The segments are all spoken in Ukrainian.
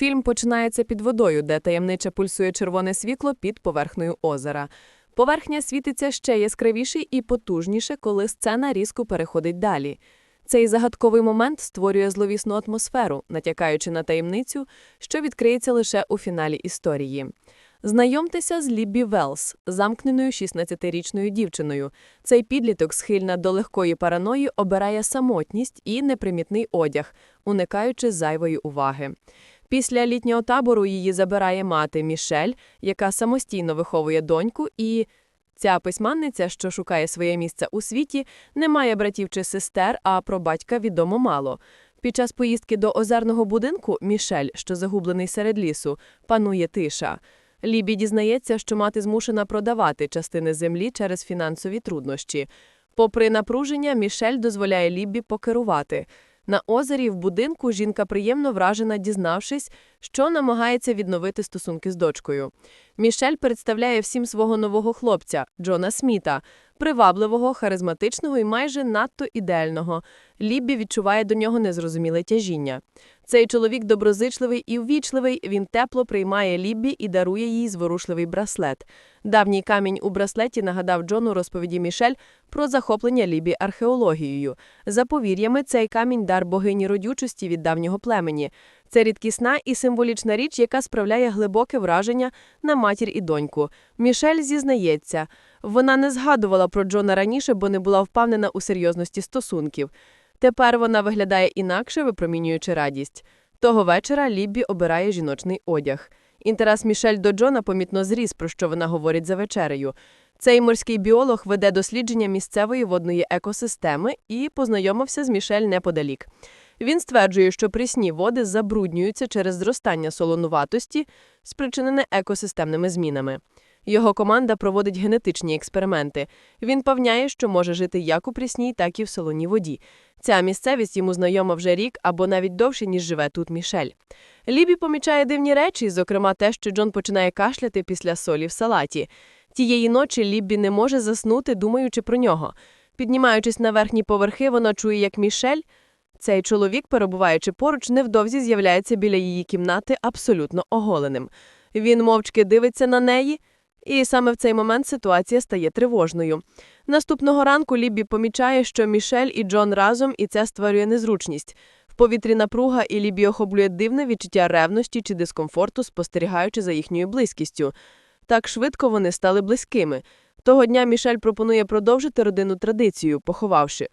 Фільм починається під водою, де таємниче пульсує червоне світло під поверхнею озера. Поверхня світиться ще яскравіше і потужніше, коли сцена різко переходить далі. Цей загадковий момент створює зловісну атмосферу, натякаючи на таємницю, що відкриється лише у фіналі історії. Знайомтеся з Ліббі Велс, замкненою 16-річною дівчиною. Цей підліток, схильна до легкої параної, обирає самотність і непримітний одяг, уникаючи зайвої уваги. Після літнього табору її забирає мати Мішель, яка самостійно виховує доньку, і ця письменниця, що шукає своє місце у світі, не має братів чи сестер, а про батька відомо мало. Під час поїздки до озерного будинку Мішель, що загублений серед лісу, панує тиша. Лібі дізнається, що мати змушена продавати частини землі через фінансові труднощі. Попри напруження, Мішель дозволяє Лібі покерувати. На озері в будинку жінка приємно вражена, дізнавшись, що намагається відновити стосунки з дочкою. Мішель представляє всім свого нового хлопця Джона Сміта, привабливого, харизматичного і майже надто ідеального. Ліббі відчуває до нього незрозуміле тяжіння. Цей чоловік доброзичливий і ввічливий, він тепло приймає Ліббі і дарує їй зворушливий браслет. Давній камінь у браслеті нагадав Джону розповіді Мішель про захоплення Лібі археологією. За повір'ями, цей камінь дар богині родючості від давнього племені. Це рідкісна і символічна річ, яка справляє глибоке враження на матір і доньку. Мішель зізнається, вона не згадувала про Джона раніше, бо не була впевнена у серйозності стосунків. Тепер вона виглядає інакше, випромінюючи радість. Того вечора Ліббі обирає жіночний одяг. Інтерес Мішель до Джона помітно зріс, про що вона говорить за вечерею. Цей морський біолог веде дослідження місцевої водної екосистеми і познайомився з Мішель неподалік. Він стверджує, що прісні води забруднюються через зростання солонуватості, спричинене екосистемними змінами. Його команда проводить генетичні експерименти. Він певняє, що може жити як у прісній, так і в солоній воді. Ця місцевість йому знайома вже рік або навіть довше, ніж живе тут Мішель. Лібі помічає дивні речі, зокрема те, що Джон починає кашляти після солі в салаті. Тієї ночі Ліббі не може заснути, думаючи про нього. Піднімаючись на верхні поверхи, вона чує, як Мішель. Цей чоловік, перебуваючи поруч, невдовзі з'являється біля її кімнати абсолютно оголеним. Він мовчки дивиться на неї, і саме в цей момент ситуація стає тривожною. Наступного ранку Ліббі помічає, що Мішель і Джон разом, і це створює незручність. В повітрі напруга і Лібі охоплює дивне відчуття ревності чи дискомфорту, спостерігаючи за їхньою близькістю. Так швидко вони стали близькими. Того дня Мішель пропонує продовжити родинну традицію, поховавши.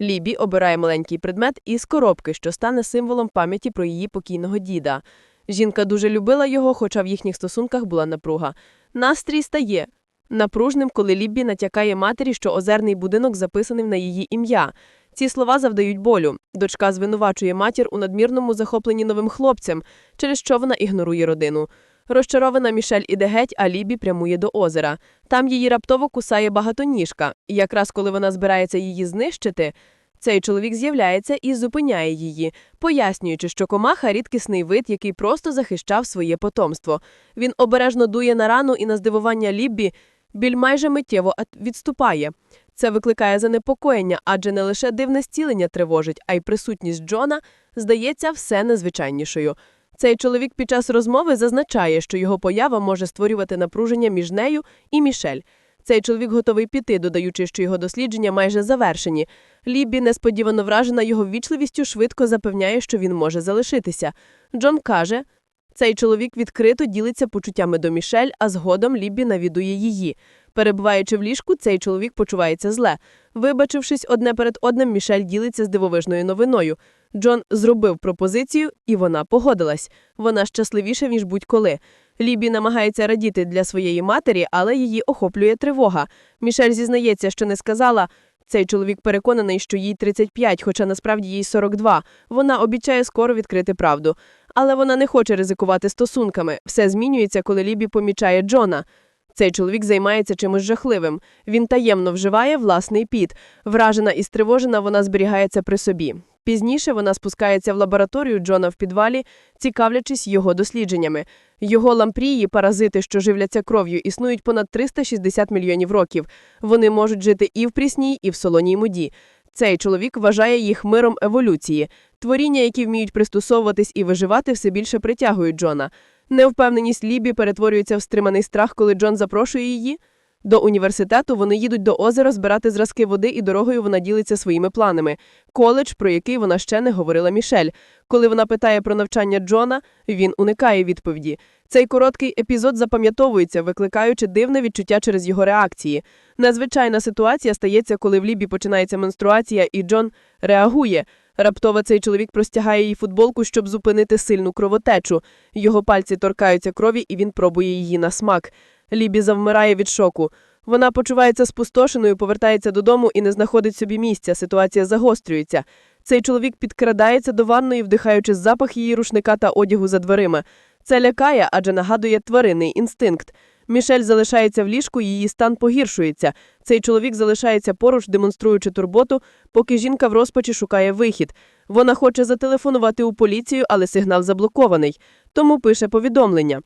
Лібі обирає маленький предмет із коробки, що стане символом пам'яті про її покійного діда. Жінка дуже любила його, хоча в їхніх стосунках була напруга. Настрій стає напружним, коли Ліббі натякає матері, що озерний будинок записаний на її ім'я. Ці слова завдають болю. Дочка звинувачує матір у надмірному захопленні новим хлопцем, через що вона ігнорує родину. Розчарована Мішель іде геть, а Лібі прямує до озера. Там її раптово кусає багатоніжка, і якраз коли вона збирається її знищити, цей чоловік з'являється і зупиняє її, пояснюючи, що комаха рідкісний вид, який просто захищав своє потомство. Він обережно дує на рану і на здивування Ліббі біль майже миттєво відступає. Це викликає занепокоєння, адже не лише дивне зцілення тривожить, а й присутність Джона здається все незвичайнішою. Цей чоловік під час розмови зазначає, що його поява може створювати напруження між нею і Мішель. Цей чоловік готовий піти, додаючи, що його дослідження майже завершені. Лібі, несподівано вражена його ввічливістю, швидко запевняє, що він може залишитися. Джон каже, цей чоловік відкрито ділиться почуттями до Мішель, а згодом Лібі навідує її. Перебуваючи в ліжку, цей чоловік почувається зле. Вибачившись одне перед одним, Мішель ділиться з дивовижною новиною. Джон зробив пропозицію, і вона погодилась. Вона щасливіша, ніж будь-коли. Лібі намагається радіти для своєї матері, але її охоплює тривога. Мішель зізнається, що не сказала. Цей чоловік переконаний, що їй 35, хоча насправді їй 42. Вона обіцяє скоро відкрити правду. Але вона не хоче ризикувати стосунками. Все змінюється, коли Лібі помічає Джона. Цей чоловік займається чимось жахливим. Він таємно вживає власний піт. Вражена і стривожена, вона зберігається при собі. Пізніше вона спускається в лабораторію Джона в підвалі, цікавлячись його дослідженнями. Його лампрії, паразити, що живляться кров'ю, існують понад 360 мільйонів років. Вони можуть жити і в прісній, і в солоній моді. Цей чоловік вважає їх миром еволюції. Творіння, які вміють пристосовуватись і виживати, все більше притягують Джона. Невпевненість Лібі перетворюється в стриманий страх, коли Джон запрошує її. До університету вони їдуть до озера збирати зразки води, і дорогою вона ділиться своїми планами. Коледж, про який вона ще не говорила Мішель. Коли вона питає про навчання Джона, він уникає відповіді. Цей короткий епізод запам'ятовується, викликаючи дивне відчуття через його реакції. Незвичайна ситуація стається, коли в Лібі починається менструація, і Джон реагує. Раптово цей чоловік простягає їй футболку, щоб зупинити сильну кровотечу. Його пальці торкаються крові, і він пробує її на смак. Лібі завмирає від шоку. Вона почувається спустошеною, повертається додому і не знаходить собі місця. Ситуація загострюється. Цей чоловік підкрадається до ванної, вдихаючи запах її рушника та одягу за дверима. Це лякає, адже нагадує тваринний інстинкт. Мішель залишається в ліжку, її стан погіршується. Цей чоловік залишається поруч, демонструючи турботу, поки жінка в розпачі шукає вихід. Вона хоче зателефонувати у поліцію, але сигнал заблокований. Тому пише повідомлення.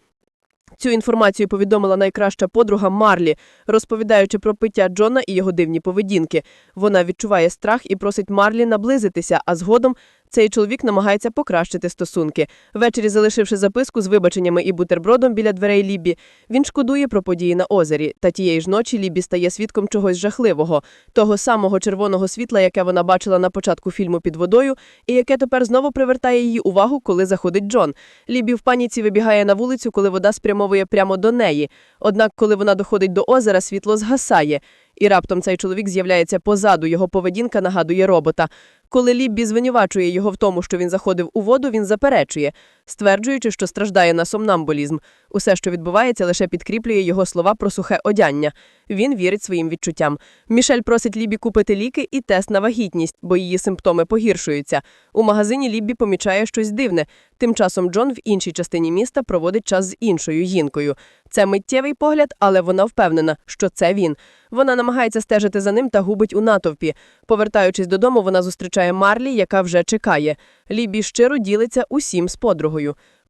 Цю інформацію повідомила найкраща подруга Марлі, розповідаючи про пиття Джона і його дивні поведінки. Вона відчуває страх і просить Марлі наблизитися, а згодом цей чоловік намагається покращити стосунки. Ввечері, залишивши записку з вибаченнями і бутербродом біля дверей Лібі, він шкодує про події на озері. Та тієї ж ночі Лібі стає свідком чогось жахливого, того самого червоного світла, яке вона бачила на початку фільму під водою, і яке тепер знову привертає її увагу, коли заходить Джон. Лібі в паніці вибігає на вулицю, коли вода спрямовує прямо до неї. Однак, коли вона доходить до озера, світло згасає. І раптом цей чоловік з'являється позаду, його поведінка нагадує робота. Коли Ліббі звинувачує його в тому, що він заходив у воду, він заперечує, стверджуючи, що страждає на сомнамбулізм. Усе, що відбувається, лише підкріплює його слова про сухе одяння. Він вірить своїм відчуттям. Мішель просить Лібі купити ліки і тест на вагітність, бо її симптоми погіршуються. У магазині Ліббі помічає щось дивне. Тим часом Джон в іншій частині міста проводить час з іншою жінкою. Це миттєвий погляд, але вона впевнена, що це він. Вона намагається стежити за ним та губить у натовпі. Повертаючись додому, вона зустрічає Марлі, яка вже чекає. Лібі щиро ділиться усім з подругою.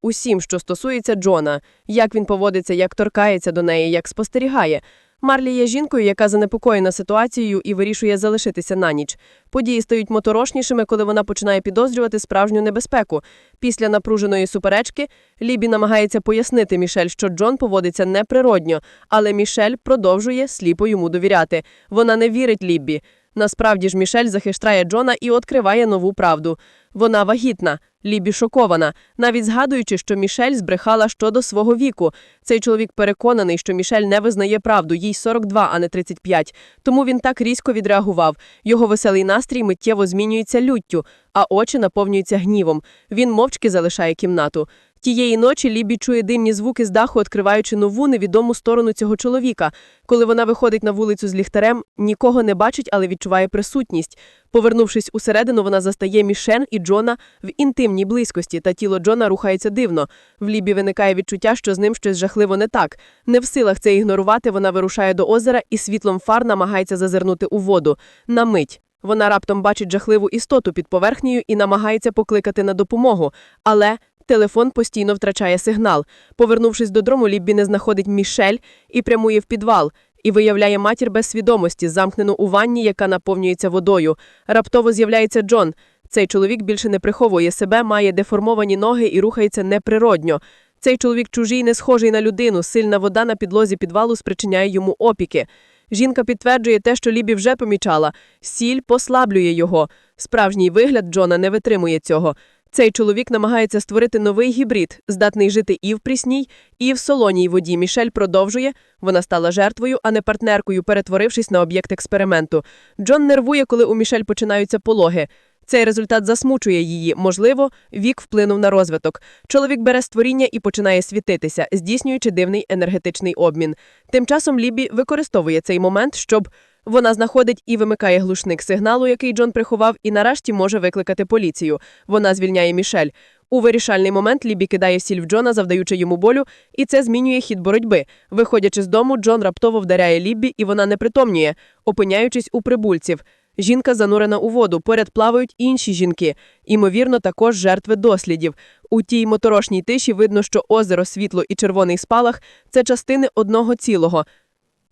Усім, що стосується Джона, як він поводиться, як торкається до неї, як спостерігає. Марлі є жінкою, яка занепокоєна ситуацією і вирішує залишитися на ніч. Події стають моторошнішими, коли вона починає підозрювати справжню небезпеку. Після напруженої суперечки Лібі намагається пояснити Мішель, що Джон поводиться неприродньо, але Мішель продовжує сліпо йому довіряти. Вона не вірить Ліббі. Насправді ж Мішель захищає Джона і відкриває нову правду. Вона вагітна, Лібі шокована, навіть згадуючи, що Мішель збрехала щодо свого віку. Цей чоловік переконаний, що Мішель не визнає правду, їй 42, а не 35. Тому він так різко відреагував. Його веселий настрій миттєво змінюється люттю, а очі наповнюються гнівом. Він мовчки залишає кімнату. Тієї ночі Лібі чує димні звуки з даху, відкриваючи нову невідому сторону цього чоловіка. Коли вона виходить на вулицю з ліхтарем, нікого не бачить, але відчуває присутність. Повернувшись усередину, вона застає Мішен і Джона в інтимній близькості, та тіло Джона рухається дивно. В Лібі виникає відчуття, що з ним щось жахливо не так. Не в силах це ігнорувати, вона вирушає до озера і світлом фар намагається зазирнути у воду. На мить. Вона раптом бачить жахливу істоту під поверхнею і намагається покликати на допомогу. Але телефон постійно втрачає сигнал. Повернувшись додому, Ліббі не знаходить Мішель і прямує в підвал. І виявляє матір без свідомості, замкнену у ванні, яка наповнюється водою. Раптово з'являється Джон. Цей чоловік більше не приховує себе, має деформовані ноги і рухається неприродньо. Цей чоловік чужий, не схожий на людину. Сильна вода на підлозі підвалу спричиняє йому опіки. Жінка підтверджує те, що Лібі вже помічала. Сіль послаблює його. Справжній вигляд Джона не витримує цього. Цей чоловік намагається створити новий гібрид, здатний жити і в прісній, і в солоній воді. Мішель продовжує. Вона стала жертвою, а не партнеркою, перетворившись на об'єкт експерименту. Джон нервує, коли у Мішель починаються пологи. Цей результат засмучує її. Можливо, вік вплинув на розвиток. Чоловік бере створіння і починає світитися, здійснюючи дивний енергетичний обмін. Тим часом Лібі використовує цей момент, щоб вона знаходить і вимикає глушник сигналу, який Джон приховав, і нарешті може викликати поліцію. Вона звільняє Мішель. У вирішальний момент Лібі кидає сіль в Джона, завдаючи йому болю, і це змінює хід боротьби. Виходячи з дому, Джон раптово вдаряє Ліббі, і вона не притомнює, опиняючись у прибульців. Жінка занурена у воду, поряд плавають інші жінки, імовірно, також жертви дослідів. У тій моторошній тиші видно, що озеро, світло і червоний спалах це частини одного цілого.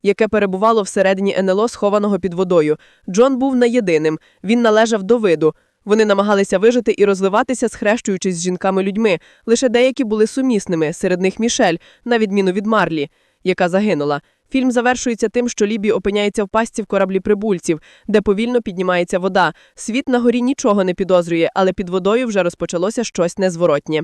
Яке перебувало всередині НЛО, схованого під водою. Джон був не єдиним. Він належав до виду. Вони намагалися вижити і розвиватися, схрещуючись з жінками-людьми. Лише деякі були сумісними, серед них Мішель, на відміну від Марлі, яка загинула. Фільм завершується тим, що Лібі опиняється в пастці в кораблі прибульців, де повільно піднімається вода. Світ на горі нічого не підозрює, але під водою вже розпочалося щось незворотнє.